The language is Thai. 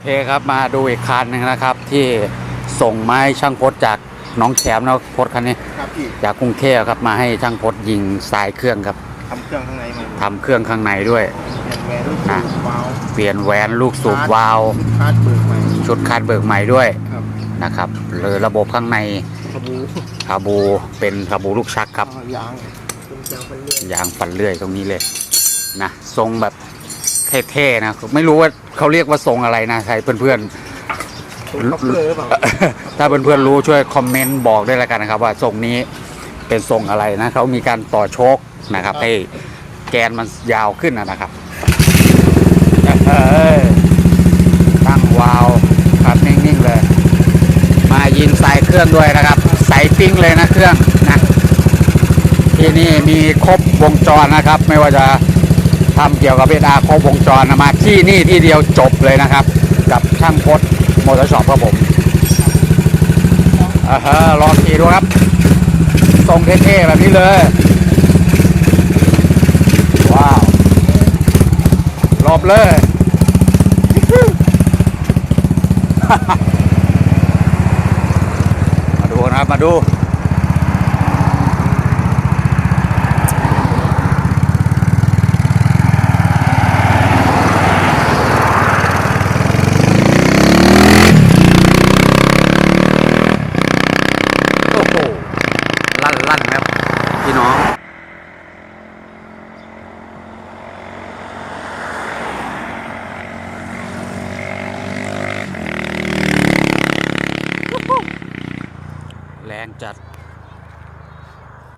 โอเคครับมาดูอีกคันหนึ่งนะครับ ที่ส่งไมาให้ช่างพดจากหน้องแขมนะพดคันนี้ ครับพี่จากกรุงเทพครับมาให้ช่างพดยิงสายเครื่องครับทำเครื่องข้างในมาทำเครื่องข้างในด้วยเปลี่ยนแหวนรูปสูบวาล์วเปลี่ยนแหวนลูกสูบวาล์วคาดเบิกใหม่ชุดคาดเบิกใหม่ด้วยครับนะครับหรือระบบข้างในขบูคาบูเป็นคาบูลูกชักครับอ๋อยางเป็นยางเป็นเลื่อยยางฟันเลื่อยตรงนี้เลยนะทรงแบบ เท่ๆนะไม่รู้ว่าเขาเรียกว่าทรงอะไรนะใครเพื่อนๆเป็นคัพเปอร์หรือเปล่าถ้าเพื่อนๆรู้ช่วยคอมเมนต์บอกด้วยแล้วกันนะครับ ว่าทรงนี้เป็นทรงอะไรนะเขามีการต่อโชคนะครับ ให้แกนมันยาวขึ้นนะนะครับเอ้ยตั้งวาล์วครับนิ่งๆเลย มายิงสายเครื่องด้วยนะครับใสปิ้งเลยนะเครื่องนะที่นี่มีครบวงจรนะครับ ไม่ว่าจะ ทำเกี่ยวกับเออาครบวงจรมาที่นี่ที่เดียวจบเลยนะครับ กับช่างพดมอเตอร์ช็อปครับผมอ่าฮะลองขี่ดูครับทรงเท่ๆแบบนี้เลย ว้าวหลบเลย มาดูนะครับมาดู โอ้โห ลั่นลั่นครับ พี่น้อง แรงจัด